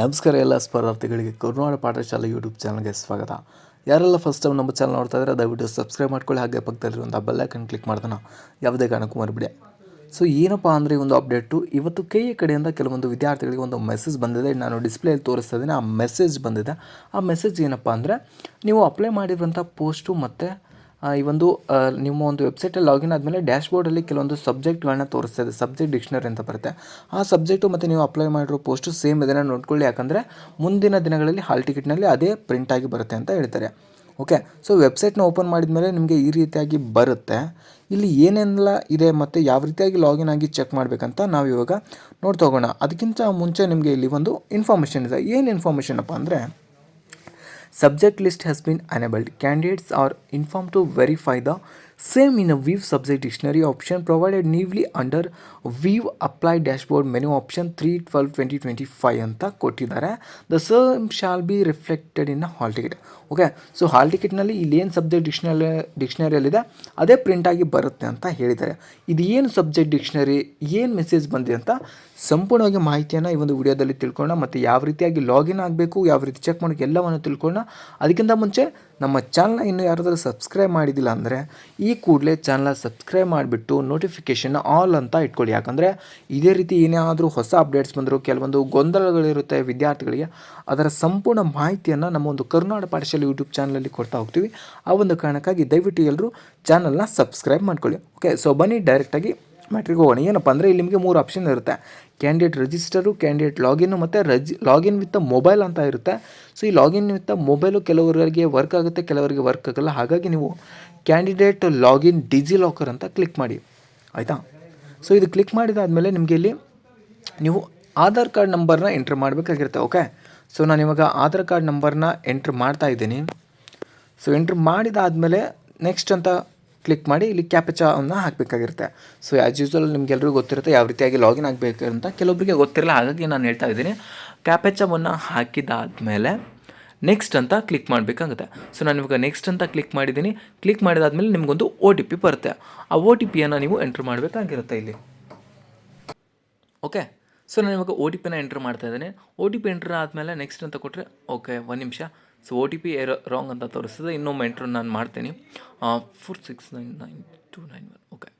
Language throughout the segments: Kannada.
ನಮಸ್ಕಾರ ಎಲ್ಲ ಸ್ಪರ್ಧಾರ್ಥಿಗಳಿಗೆ ಕರುನಾಡ ಪಾಠಶಾಲೆ ಯೂಟ್ಯೂಬ್ ಚಾನಲ್ಗೆ ಸ್ವಾಗತ. ಯಾರೆಲ್ಲ ಫಸ್ಟ್ ಟೈಮ್ ನಮ್ಮ ಚಾನಲ್ ನೋಡ್ತಾ ಇದ್ದಾರೆ, ದಯವಿಟ್ಟು ಸಬ್ಸ್ಕ್ರೈಬ್ ಮಾಡ್ಕೊಳ್ಳಿ, ಹಾಗೆ ಪಕ್ಕದಲ್ಲಿರುವಂಥ ಬೆಲ್ಲೈಕನ್ ಕ್ಲಿಕ್ ಮಾಡ್ತಾನೆ ಯಾವುದೇ ಕಾರಣಕ್ಕೂ ಮರಿಬಿಡಿ. ಸೊ ಏನಪ್ಪ ಅಂದರೆ ಒಂದು ಅಪ್ಡೇಟು ಇವತ್ತು ಕೆ ಎ ಕಡೆಯಿಂದ ಕೆಲವೊಂದು ವಿದ್ಯಾರ್ಥಿಗಳಿಗೆ ಒಂದು ಮೆಸೇಜ್ ಬಂದಿದೆ. ನಾನು ಡಿಸ್ಪ್ಲೇಯಲ್ಲಿ ತೋರಿಸ್ತಾ ಇದ್ದೀನಿ, ಆ ಮೆಸೇಜ್ ಬಂದಿದೆ. ಆ ಮೆಸೇಜ್ ಏನಪ್ಪ ಅಂದರೆ, ನೀವು ಅಪ್ಲೈ ಮಾಡಿರುವಂಥ ಪೋಸ್ಟು ಮತ್ತು ಈ ಒಂದು ನಿಮ್ಮ ಒಂದು ವೆಬ್ಸೈಟಲ್ಲಿ ಲಾಗಿನ್ ಆದಮೇಲೆ ಡ್ಯಾಶ್ಬೋರ್ಡಲ್ಲಿ ಕೆಲವೊಂದು ಸಬ್ಜೆಕ್ಟ್ಗಳನ್ನ ತೋರಿಸ್ತಾ ಇದೆ. ಸಬ್ಜೆಕ್ಟ್ ಡಿಕ್ಷನರಿ ಅಂತ ಬರುತ್ತೆ. ಆ ಸಬ್ಜೆಕ್ಟು ಮತ್ತು ನೀವು ಅಪ್ಲೈ ಮಾಡಿರೋ ಪೋಸ್ಟು ಸೇಮ್ ಇದನ್ನು ನೋಡ್ಕೊಳ್ಳಿ. ಯಾಕಂದರೆ ಮುಂದಿನ ದಿನಗಳಲ್ಲಿ ಹಾಲ್ ಟಿಕೆಟ್ನಲ್ಲಿ ಅದೇ ಪ್ರಿಂಟ್ ಆಗಿ ಬರುತ್ತೆ ಅಂತ ಹೇಳ್ತಾರೆ. ಓಕೆ ಸೊ ವೆಬ್ಸೈಟ್ನ ಓಪನ್ ಮಾಡಿದ ಮೇಲೆ ನಿಮಗೆ ಈ ರೀತಿಯಾಗಿ ಬರುತ್ತೆ. ಇಲ್ಲಿ ಏನೆಲ್ಲ ಇದೆ ಮತ್ತು ಯಾವ ರೀತಿಯಾಗಿ ಲಾಗಿನ್ ಆಗಿ ಚೆಕ್ ಮಾಡಬೇಕಂತ ನಾವು ಇವಾಗ ನೋಡ್ತಾ ಹೋಗೋಣ. ಅದಕ್ಕಿಂತ ಮುಂಚೆ ನಿಮಗೆ ಇಲ್ಲಿ ಒಂದು ಇನ್ಫಾರ್ಮೇಷನ್ ಇದೆ. ಏನು ಇನ್ಫಾರ್ಮೇಷನ್ ಅಪ್ಪ ಅಂದರೆ subject list has been enabled. Candidates are informed to verify the same in a view subject dictionary option provided newly under view apply dashboard menu option 3 12 2025 ಅಂತ ಕೊಟ್ಟಿದ್ದಾರೆ. The same shall be reflected in hall ticket okay so hall ಟಿಕೆಟ್ನಲ್ಲಿ ಇಲ್ಲಿ ಏನು ಸಬ್ಜೆಕ್ಟ್ ಡಿಕ್ಷನರಿ ಡಿಕ್ಷನರಿಯಲ್ಲಿದೆ ಅದೇ ಪ್ರಿಂಟ್ ಆಗಿ ಬರುತ್ತೆ ಅಂತ ಹೇಳಿದ್ದಾರೆ. ಇದು ಏನು ಸಬ್ಜೆಕ್ಟ್ ಡಿಕ್ಷನರಿ ಏನು ಮೆಸೇಜ್ ಬಂದಿದೆ ಅಂತ ಸಂಪೂರ್ಣವಾಗಿ ಮಾಹಿತಿಯನ್ನು ಈ ಒಂದು ವಿಡಿಯೋದಲ್ಲಿ ತಿಳ್ಕೊಳ್ಳೋಣ. ಮತ್ತು ಯಾವ ರೀತಿಯಾಗಿ ಲಾಗಿನ್ ಆಗಬೇಕು, ಯಾವ ರೀತಿ ಚೆಕ್ ಮಾಡೋಕ್ಕೆ ಎಲ್ಲವನ್ನು ತಿಳ್ಕೊಳ್ಳೋಣ. ಅದಕ್ಕಿಂತ ಮುಂಚೆ ನಮ್ಮ ಚಾನಲ್ನ ಇನ್ನೂ ಯಾರಾದರೂ ಸಬ್ಸ್ಕ್ರೈಬ್ ಮಾಡಿದಿಲ್ಲ ಅಂದರೆ ಈ ಕೂಡಲೇ ಚಾನಲ್ನ ಸಬ್ಸ್ಕ್ರೈಬ್ ಮಾಡಿಬಿಟ್ಟು ನೋಟಿಫಿಕೇಷನ್ ಆಲ್ ಅಂತ ಇಟ್ಕೊಳ್ಳಿ. ಯಾಕಂದರೆ ಇದೇ ರೀತಿ ಏನಾದರೂ ಹೊಸ ಅಪ್ಡೇಟ್ಸ್ ಬಂದರೂ, ಕೆಲವೊಂದು ಗೊಂದಲಗಳಿರುತ್ತೆ ವಿದ್ಯಾರ್ಥಿಗಳಿಗೆ, ಅದರ ಸಂಪೂರ್ಣ ಮಾಹಿತಿಯನ್ನು ನಮ್ಮ ಒಂದು ಕರ್ನಾಟಕ ಪಾಠಶಾಲೆ ಯೂಟ್ಯೂಬ್ ಚಾನಲಲ್ಲಿ ಕೊಡ್ತಾ ಹೋಗ್ತೀವಿ. ಆ ಒಂದು ಕಾರಣಕ್ಕಾಗಿ ದಯವಿಟ್ಟು ಎಲ್ಲರೂ ಚಾನಲ್ನ ಸಬ್ಸ್ಕ್ರೈಬ್ ಮಾಡ್ಕೊಳ್ಳಿ. ಓಕೆ ಸೊ ಬನ್ನಿ ಡೈರೆಕ್ಟಾಗಿ ಮ್ಯಾಟ್ರಿಗೆ ಹೋಗೋಣ. ಏನಪ್ಪ ಅಂದರೆ ಇಲ್ಲಿ ನಿಮಗೆ ಮೂರು ಆಪ್ಷನ್ ಇರುತ್ತೆ. ಕ್ಯಾಂಡಿಡೇಟ್ ರಿಜಿಸ್ಟರು ಕ್ಯಾಂಡಿಡೇಟ್ ಲಾಗಿನ್ ಮತ್ತು ರಜಿ ಲಾಗಿನ್ ವಿತ್ ಮೊಬೈಲ್ ಅಂತ ಇರುತ್ತೆ. ಸೊ ಈ ಲಾಗಿನ್ ವಿತ್ ಮೊಬೈಲು ಕೆಲವರಿಗೆ ವರ್ಕ್ ಆಗುತ್ತೆ, ಕೆಲವರಿಗೆ ವರ್ಕ್ ಆಗಲ್ಲ. ಹಾಗಾಗಿ ನೀವು ಕ್ಯಾಂಡಿಡೇಟ್ ಲಾಗಿನ್ ಡಿಜಿ ಲಾಕರ್ ಅಂತ ಕ್ಲಿಕ್ ಮಾಡಿ. ಆಯಿತಾ? ಸೊ ಇದು ಕ್ಲಿಕ್ ಮಾಡಿದಾದಮೇಲೆ ನಿಮಗೆ ಇಲ್ಲಿ ನೀವು ಆಧಾರ್ ಕಾರ್ಡ್ ನಂಬರ್ನ ಎಂಟ್ರ್ ಮಾಡಬೇಕಾಗಿರುತ್ತೆ ಓಕೆ ಸೊ ನಾನು ಇವಾಗ ಆಧಾರ್ ಕಾರ್ಡ್ ನಂಬರ್ನ ಎಂಟ್ರ್ ಮಾಡ್ತಾ ಇದ್ದೀನಿ. ಸೊ ಎಂಟ್ರ್ ಮಾಡಿದಾದಮೇಲೆ ನೆಕ್ಸ್ಟ್ ಅಂತ ಕ್ಲಿಕ್ ಮಾಡಿ ಇಲ್ಲಿ ಕ್ಯಾಪಚಾವನ್ನು ಹಾಕಬೇಕಾಗಿರುತ್ತೆ. ಸೊ ಆ್ಯಸ್ ಯೂಸ್ವಲ್ ನಿಮಗೆಲ್ಲರಿಗೂ ಗೊತ್ತಿರುತ್ತೆ ಯಾವ ರೀತಿಯಾಗಿ ಲಾಗಿನ್ ಆಗಬೇಕು ಅಂತ ಕೆಲವೊಬ್ಬರಿಗೆ ಗೊತ್ತಿರಲ್ಲ, ಹಾಗಾಗಿ ನಾನು ಹೇಳ್ತಾ ಇದ್ದೀನಿ. ಕ್ಯಾಪಚಾವನ್ನು ಹಾಕಿದಾದಮೇಲೆ ನೆಕ್ಸ್ಟ್ ಅಂತ ಕ್ಲಿಕ್ ಮಾಡಬೇಕಾಗುತ್ತೆ. ಸೊ ನಾನು ಇವಾಗ ನೆಕ್ಸ್ಟ್ ಅಂತ ಕ್ಲಿಕ್ ಮಾಡಿದ್ದೀನಿ. ಕ್ಲಿಕ್ ಮಾಡಿದಾದ್ಮೇಲೆ ನಿಮಗೊಂದು ಒ ಟಿ ಪಿ ಬರುತ್ತೆ. ಆ ಒ ಟಿ ಪಿಯನ್ನು ನೀವು ಎಂಟ್ರ್ ಮಾಡಬೇಕಾಗಿರುತ್ತೆ ಇಲ್ಲಿ. ಓಕೆ ಸೊ ನಾನು ಇವಾಗ ಒ ಟಿ ಪಿನ ಎಂಟ್ರ್ ಮಾಡ್ತಾ ಇದ್ದೀನಿ. ಒ ಟಿ ಪಿ ಎಂಟ್ರ್ ಆದಮೇಲೆ ನೆಕ್ಸ್ಟ್ ಅಂತ ಕೊಟ್ಟರೆ ಓಕೆ ಒಂದು ನಿಮಿಷ. So O T P wrong ಅಂತ ತೋರಿಸ್ತದೆ ಇನ್ನೊಮ್ಮೆ ಎಂಟ್ರ್ ನಾನು ಮಾಡ್ತೀನಿ. Four six nine nine two nine one okay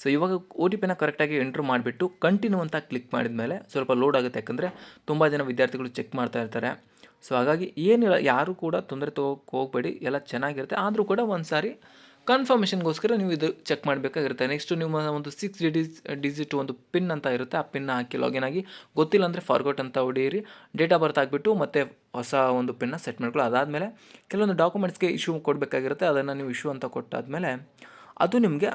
so ಇವಾಗ ಒ ಟಿ ಪಿನ ಕರೆಕ್ಟಾಗಿ ಎಂಟ್ರ್ ಮಾಡಿಬಿಟ್ಟು ಕಂಟಿನ್ಯೂ ಅಂತ ಕ್ಲಿಕ್ ಮಾಡಿದ ಮೇಲೆ ಸ್ವಲ್ಪ ಲೋಡ್ ಆಗುತ್ತೆ. ಯಾಕಂದರೆ ತುಂಬ ಜನ ವಿದ್ಯಾರ್ಥಿಗಳು ಚೆಕ್ ಮಾಡ್ತಾ ಇರ್ತಾರೆ. ಸೊ ಹಾಗಾಗಿ ಏನಿಲ್ಲ, ಯಾರೂ ಕೂಡ ತೊಂದರೆ ತೊಗೋಕ್ಕೆ ಹೋಗಬೇಡಿ. ಎಲ್ಲ ಚೆನ್ನಾಗಿರುತ್ತೆ. ಆದರೂ ಕೂಡ ಒಂದು ಸಾರಿ ಕನ್ಫರ್ಮೇಷನ್ಗೋಸ್ಕರ ನೀವು ಇದು ಚೆಕ್ ಮಾಡಬೇಕಾಗಿರುತ್ತೆ. ನೆಕ್ಸ್ಟು ನಿಮ್ಮ ಒಂದು ಸಿಕ್ಸ್ ಡಿಜಿಸ್ ಡಿಜಿಟ್ ಒಂದು ಪಿನ್ ಅಂತ ಇರುತ್ತೆ. ಆ ಪಿನ್ನ ಹಾಕಿ ಲಾಗಿನ್ ಆಗಿ. ಗೊತ್ತಿಲ್ಲ ಅಂದರೆ ಫಾರ್ಗೋಟ್ ಅಂತ ಹೊಡೆಯಿರಿ. ಡೇಟ್ ಆಫ್ ಬರ್ತ್ ಹಾಕ್ಬಿಟ್ಟು ಮತ್ತೆ ಹೊಸ ಒಂದು ಪಿನ್ನ ಸೆಟ್ ಮಾಡ್ಕೊಳ್ಳಿ. ಅದಾದಮೇಲೆ ಕೆಲವೊಂದು ಡಾಕ್ಯುಮೆಂಟ್ಸ್ಗೆ ಇಶ್ಯೂ ಕೊಡಬೇಕಾಗಿರುತ್ತೆ. ಅದನ್ನು ನೀವು ಇಶ್ಯೂ ಅಂತ ಕೊಟ್ಟಾದಮೇಲೆ ಅದು ನಿಮಗೆ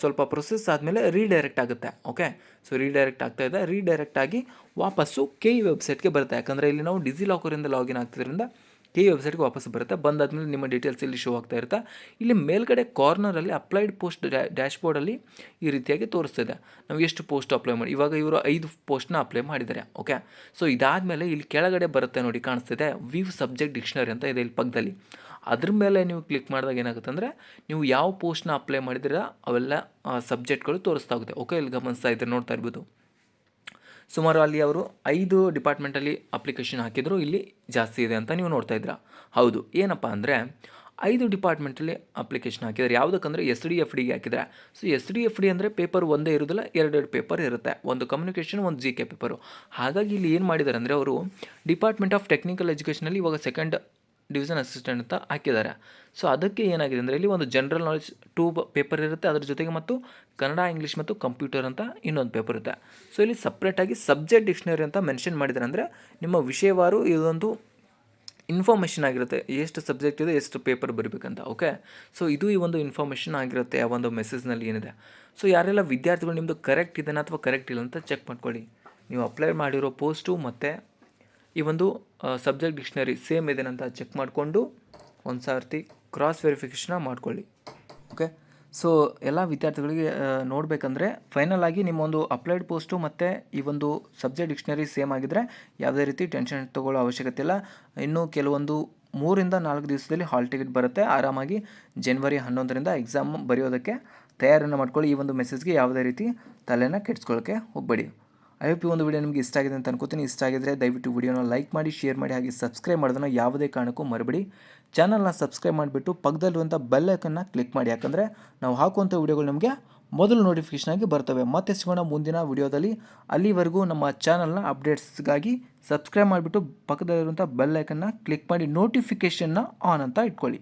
ಸ್ವಲ್ಪ ಪ್ರೊಸೆಸ್ ಆದಮೇಲೆ ರೀಡೈರೆಕ್ಟ್ ಆಗುತ್ತೆ. ಓಕೆ ಸೊ ರೀಡೈರೆಕ್ಟ್ ಆಗ್ತಾ ಇದೆ. ರೀಡೈರೆಕ್ಟ್ ಆಗಿ ವಾಪಸ್ಸು ಕೆ ಇ ವೆಬ್ಸೈಟ್ಗೆ ಬರುತ್ತೆ. ಯಾಕಂದರೆ ಇಲ್ಲಿ ನಾವು ಡಿಜಿ ಲಾಕರಿಂದ ಲಾಗಿನ್ ಆಗ್ತಿದ್ರಿಂದ ಕೆ ವೆಬ್ಸೈಟ್ಗೆ ವಾಪಸ್ ಬರುತ್ತೆ. ಬಂದಾದಮೇಲೆ ನಿಮ್ಮ ಡೀಟೇಲ್ಸ್ ಇಲ್ಲಿ ಶೋ ಆಗ್ತಾ ಇರುತ್ತೆ. ಇಲ್ಲಿ ಮೇಲ್ಗಡೆ ಕಾರ್ನರಲ್ಲಿ ಅಪ್ಲೈಡ್ ಪೋಸ್ಟ್ ಡ್ಯಾಶ್ಬೋರ್ಡಲ್ಲಿ ಈ ರೀತಿಯಾಗಿ ತೋರಿಸ್ತಿದೆ. ನಾವು ಎಷ್ಟು ಪೋಸ್ಟ್ ಅಪ್ಲೈ ಮಾಡಿ, ಇವಾಗ ಇವರು ಐದು ಪೋಸ್ಟ್ನ ಅಪ್ಲೈ ಮಾಡಿದ್ದಾರೆ. ಓಕೆ ಸೊ ಇದಾದಮೇಲೆ ಇಲ್ಲಿ ಕೆಳಗಡೆ ಬರುತ್ತೆ ನೋಡಿ ಕಾಣಿಸ್ತಿದೆ. ವಿವ್ ಸಬ್ಜೆಕ್ಟ್ ಡಿಕ್ಷನರಿ ಅಂತ ಇದೆ ಇಲ್ಲಿ ಪಕ್ಕದಲ್ಲಿ. ಅದ್ರ ಮೇಲೆ ನೀವು ಕ್ಲಿಕ್ ಮಾಡಿದಾಗ ಏನಾಗುತ್ತೆ ಅಂದರೆ, ನೀವು ಯಾವ ಪೋಸ್ಟ್ನ ಅಪ್ಲೈ ಮಾಡಿದ್ರೆ ಅವೆಲ್ಲ ಸಬ್ಜೆಕ್ಟ್ಗಳು ತೋರಿಸ್ತಾ ಹೋಗುತ್ತೆ. ಓಕೆ ಇಲ್ಲಿ ಗಮನಿಸ್ತಾ ಇದ್ದರೆ ನೋಡ್ತಾ ಇರ್ಬೋದು. ಸುಮಾರು ಅಲ್ಲಿ ಅವರು ಐದು ಡಿಪಾರ್ಟ್ಮೆಂಟಲ್ಲಿ ಅಪ್ಲಿಕೇಶನ್ ಹಾಕಿದ್ರು, ಇಲ್ಲಿ ಜಾಸ್ತಿ ಇದೆ ಅಂತ ನೀವು ನೋಡ್ತಾ ಇದ್ದೀರಾ. ಹೌದು, ಏನಪ್ಪ ಅಂದರೆ ಐದು ಡಿಪಾರ್ಟ್ಮೆಂಟಲ್ಲಿ ಅಪ್ಲಿಕೇಶನ್ ಹಾಕಿದ್ದಾರೆ ಯಾವುದಕ್ಕಂದರೆ ಎಸ್ ಡಿ ಎಫ್ ಡಿಗೆ ಹಾಕಿದ್ದಾರೆ so S D F D ಅಂದರೆ ಪೇಪರ್ ಒಂದೇ ಇರೋದಿಲ್ಲ, ಎರಡೆರಡು ಪೇಪರ್ ಇರುತ್ತೆ. ಒಂದು ಕಮ್ಯುನಿಕೇಷನ್ ಒಂದು ಜಿ ಕೆ ಪೇಪರು ಹಾಗಾಗಿ ಇಲ್ಲಿ ಏನು ಮಾಡಿದ್ದಾರೆ ಅಂದರೆ ಅವರು ಡಿಪಾರ್ಟ್ಮೆಂಟ್ ಆಫ್ ಟೆಕ್ನಿಕಲ್ ಎಜುಕೇಷನಲ್ಲಿ ಇವಾಗ ಸೆಕೆಂಡ್ ಡಿವಿಷನ್ ಅಸಿಸ್ಟೆಂಟ್ ಅಂತ ಹಾಕಿದ್ದಾರೆ. ಸೊ ಅದಕ್ಕೆ ಏನಾಗಿದೆ ಅಂದರೆ ಇಲ್ಲಿ ಒಂದು ಜನರಲ್ ನಾಲೆಜ್ ಟೂ ಪೇಪರ್ ಇರುತ್ತೆ, ಅದ್ರ ಜೊತೆಗೆ ಮತ್ತು ಕನ್ನಡ ಇಂಗ್ಲೀಷ್ ಮತ್ತು ಕಂಪ್ಯೂಟರ್ ಅಂತ ಇನ್ನೊಂದು ಪೇಪರ್ ಇರುತ್ತೆ. ಸೊ ಇಲ್ಲಿ ಸಪ್ರೇಟಾಗಿ ಸಬ್ಜೆಕ್ಟ್ ಡಿಕ್ಷನರಿ ಅಂತ ಮೆನ್ಷನ್ ಮಾಡಿದ್ದಾರೆ ಅಂದರೆ ನಿಮ್ಮ ವಿಷಯವಾರು ಇದೊಂದು ಇನ್ಫಾರ್ಮೇಷನ್ ಆಗಿರುತ್ತೆ. ಎಷ್ಟು ಸಬ್ಜೆಕ್ಟ್ ಇದೆ, ಎಷ್ಟು ಪೇಪರ್ ಬರಬೇಕಂತ ಓಕೆ ಸೊ ಇದು ಈ ಒಂದು ಇನ್ಫಾರ್ಮೇಷನ್ ಆಗಿರುತ್ತೆ, ಆ ಒಂದು ಮೆಸೇಜ್ನಲ್ಲಿ ಏನಿದೆ. ಸೊ ಯಾರೆಲ್ಲ ವಿದ್ಯಾರ್ಥಿಗಳು ನಿಮ್ಮದು ಕರೆಕ್ಟ್ ಇದೆಯಾ ಅಥವಾ ಕರೆಕ್ಟ್ ಇಲ್ಲ ಅಂತ ಚೆಕ್ ಮಾಡ್ಕೊಳ್ಳಿ. ನೀವು ಅಪ್ಲೈ ಮಾಡಿರೋ ಪೋಸ್ಟು ಮತ್ತು ಈ ಒಂದು ಸಬ್ಜೆಕ್ಟ್ ಡಿಕ್ಷನರಿ ಸೇಮ್ ಇದೇನಂತ ಚೆಕ್ ಮಾಡಿಕೊಂಡು ಒಂದು ಸಾರ್ತಿ ಕ್ರಾಸ್ ವೆರಿಫಿಕೇಷನ್ನ ಮಾಡ್ಕೊಳ್ಳಿ. ಓಕೆ ಸೊ ಎಲ್ಲ ವಿದ್ಯಾರ್ಥಿಗಳಿಗೆ ನೋಡಬೇಕಂದ್ರೆ ಫೈನಲ್ ಆಗಿ ನಿಮ್ಮ ಒಂದು ಅಪ್ಲೈಡ್ ಪೋಸ್ಟು ಮತ್ತು ಈ ಒಂದು ಸಬ್ಜೆಕ್ಟ್ ಡಿಕ್ಷನರಿ ಸೇಮ್ ಆಗಿದ್ದರೆ ಯಾವುದೇ ರೀತಿ ಟೆನ್ಷನ್ ತೊಗೊಳ್ಳೋ ಅವಶ್ಯಕತೆ ಇಲ್ಲ. ಇನ್ನು ಕೆಲವೊಂದು ಮೂರಿಂದ ನಾಲ್ಕು ದಿವಸದಲ್ಲಿ ಹಾಲ್ ಟಿಕೆಟ್ ಬರುತ್ತೆ. ಆರಾಮಾಗಿ ಜನ್ವರಿ ಹನ್ನೊಂದರಿಂದ ಎಕ್ಸಾಮ್ ಬರೆಯೋದಕ್ಕೆ ತಯಾರನ್ನು ಮಾಡ್ಕೊಳ್ಳಿ. ಈ ಒಂದು ಮೆಸೇಜ್ಗೆ ಯಾವುದೇ ರೀತಿ ತಲೆನ ಕೆಡಿಸ್ಕೊಳ್ಳೋಕ್ಕೆ ಹೋಗಬೇಡಿ. ಐ ಹೋಪ್ ಈ ಒಂದು ವಿಡಿಯೋ ನಿಮಗೆ ಇಷ್ಟ ಆಗಿದೆ ಅಂತ ಅನ್ಕೋತೀನಿ. ಇಷ್ಟ ಆಗಿದ್ರೆ ದಯವಿಟ್ಟು ವಿಡಿಯೋನ ಲೈಕ್ ಮಾಡಿ ಶೇರ್ ಮಾಡಿ, ಹಾಗೆ ಸಬ್ಸ್ಕ್ರೈಬ್ ಮಾಡೋದನ್ನ ಯಾವುದೇ ಕಾರಣಕ್ಕೂ ಮರಬೇಡಿ. ಚಾನಲ್ನ ಸಬ್ಸ್ಕ್ರೈಬ್ ಮಾಡಿಬಿಟ್ಟು ಪಕ್ಕದಲ್ಲಿರುವಂಥ ಬೆಲ್ ಐಕನ್ನ ಕ್ಲಿಕ್ ಮಾಡಿ. ಯಾಕಂದರೆ ನಾವು ಹಾಕುವಂಥ ವಿಡಿಯೋಗಳು ನಿಮಗೆ ಮೊದಲು ನೋಟಿಫಿಕೇಷನ್ ಆಗಿ ಬರ್ತವೆ. ಮತ್ತೆ ಸಿಗೋಣ ಮುಂದಿನ ವಿಡಿಯೋದಲ್ಲಿ ಅಲ್ಲಿವರೆಗೂ ನಮ್ಮ ಚಾನಲ್ನ ಅಪ್ಡೇಟ್ಸ್ಗಾಗಿ ಸಬ್ಸ್ಕ್ರೈಬ್ ಮಾಡಿಬಿಟ್ಟು ಪಕ್ಕದಲ್ಲಿರುವಂಥ ಬೆಲ್ ಐಕನ್ನ ಕ್ಲಿಕ್ ಮಾಡಿ ನೋಟಿಫಿಕೇಷನ್ನ ಆನ್ ಅಂತ ಇಟ್ಕೊಳ್ಳಿ.